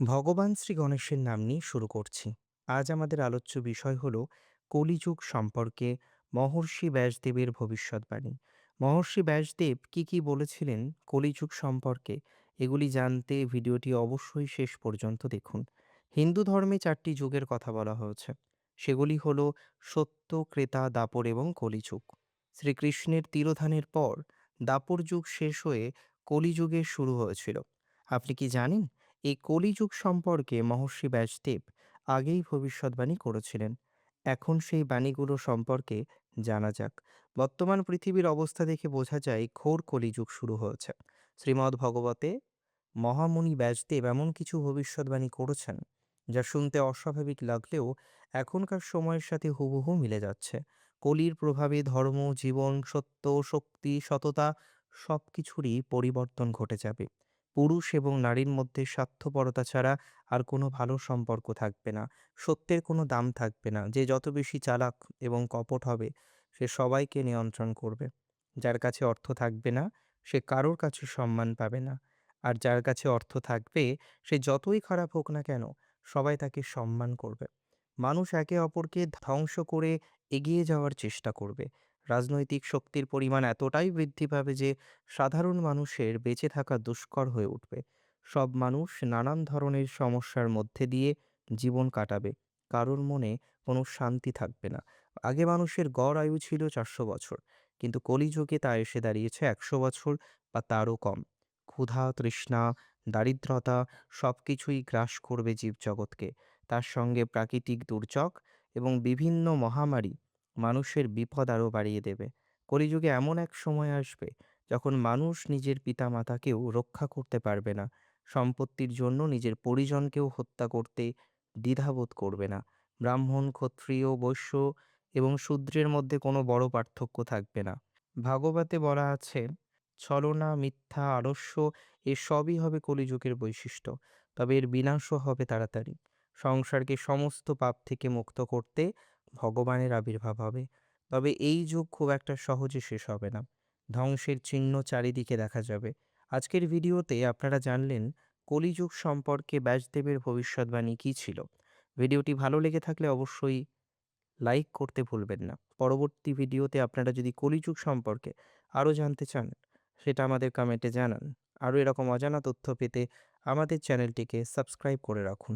ভগবান শ্রী গণেশের নাম নিয়ে শুরু করছি। আজ আমাদের আলোচ্য বিষয় হল কলিযুগ সম্পর্কে মহর্ষি ব্যাসদেবের ভবিষ্যৎবাণী মহর্ষি ব্যাসদেব কি কি বলেছিলেন কলিযুগ সম্পর্কে এগুলি জানতে ভিডিওটি অবশ্যই শেষ পর্যন্ত দেখুন। হিন্দু ধর্মে চারটি যুগের কথা বলা হয়েছে। সেগুলি হল সত্য, ক্রেতা, দাপর এবং কলিযুগ। শ্রীকৃষ্ণের তিরোধানের পর দাপর যুগ শেষ হয়ে কলিযুগে শুরু হয়েছিল। আপনি কি জানেন? এই কলিযুগ সম্পর্কে মহর্ষি ব্যাসদেব আগেই ভবিষ্যৎবাণী করেছিলেন। এখন সেই বাণীগুলো সম্পর্কে জানা যাক। বর্তমান পৃথিবীর অবস্থা দেখে বোঝা যায় ঘোর কলিযুগ শুরু হয়েছে। শ্রীমদ্ ভগবতে মহামুনি ব্যাসদেব এমন কিছু ভবিষ্যৎবাণী করেছেন যা শুনতে অস্বাভাবিক লাগলেও এখনকার সময়ের সাথে হুবহু মিলে যাচ্ছে। কলির প্রভাবে ধর্ম, জীবন, সত্য, শক্তি, সততা সব কিছুরই পরিবর্তন ঘটে যাবে। পুরুষ এবং নারীর মধ্যে স্বার্থপরতা ছাড়া আর কোনো ভালো সম্পর্ক থাকবে না। সত্যের কোনো দাম থাকবে না। যে যত বেশি চালাক এবং কপট হবে, সে সবাইকে নিয়ন্ত্রণ করবে। যার কাছে অর্থ থাকবে না, সে কারোর কাছে সম্মান পাবে না। আর যার কাছে অর্থ থাকবে, সে যতই খারাপ হোক না কেন, সবাই তাকে সম্মান করবে। মানুষ একে অপরকে ধ্বংস করে এগিয়ে যাওয়ার চেষ্টা করবে। রাজনৈতিক শক্তির পরিমাণ এতটাই বৃদ্ধি পাবে যে, সাধারণ মানুষের বেঁচে থাকা দুষ্কর হয়ে উঠবে। সব মানুষ নানান ধরনের সমস্যার মধ্যে দিয়ে জীবন কাটাবে। কারোর মনে কোনো শান্তি থাকবে না। আগে মানুষের গড় আয়ু ছিল চারশো বছর, কিন্তু কলিযুগে তা এসে দাঁড়িয়েছে একশো বছর বা তারও কম। ক্ষুধা, তৃষ্ণা, দারিদ্রতা সব কিছুই গ্রাস করবে জীবজগৎকে। তার সঙ্গে প্রাকৃতিক দুর্যোগ এবং বিভিন্ন মহামারী মানুষের বিপদ আরও বাড়িয়ে দেবে। কলিযুগে এমন এক সময় আসবে, যখন মানুষ নিজের পিতামাতাকেও রক্ষা করতে পারবে না। সম্পত্তির জন্য নিজের পরিজনকেও হত্যা করতে দ্বিধাবোধ করবে না। ব্রাহ্মণ, ক্ষত্রিয়, বৈশ্য এবং শূদ্রের মধ্যে কোনো বড় পার্থক্য থাকবে না। ভাগবতে বলা আছে, ছলনা, মিথ্যা আলস্য এসবই হবে কলিযুগের বৈশিষ্ট্য, তবে এর বিনাশও হবে তাড়াতাড়ি। সংসারকে সমস্ত পাপ থেকে মুক্ত করতে ভগবানের আবির্ভাব হবে। তবে এই যুগ খুব একটা সহজে শেষ হবে না। ধ্বংসের চিহ্ন চারিদিকে দেখা যাবে। আজকের ভিডিওতে আপনারা জানলেন কলিযুগ সম্পর্কে ব্যাসদেবের ভবিষ্যৎবাণী কী ছিল। ভিডিওটি ভালো লেগে থাকলে অবশ্যই লাইক করতে ভুলবেন না। পরবর্তী ভিডিওতে আপনারা যদি কলিযুগ সম্পর্কে আরও জানতে চান, সেটা আমাদের কমেন্টে জানান। আরও এরকম অজানা তথ্য পেতে আমাদের চ্যানেলটিকে সাবস্ক্রাইব করে রাখুন।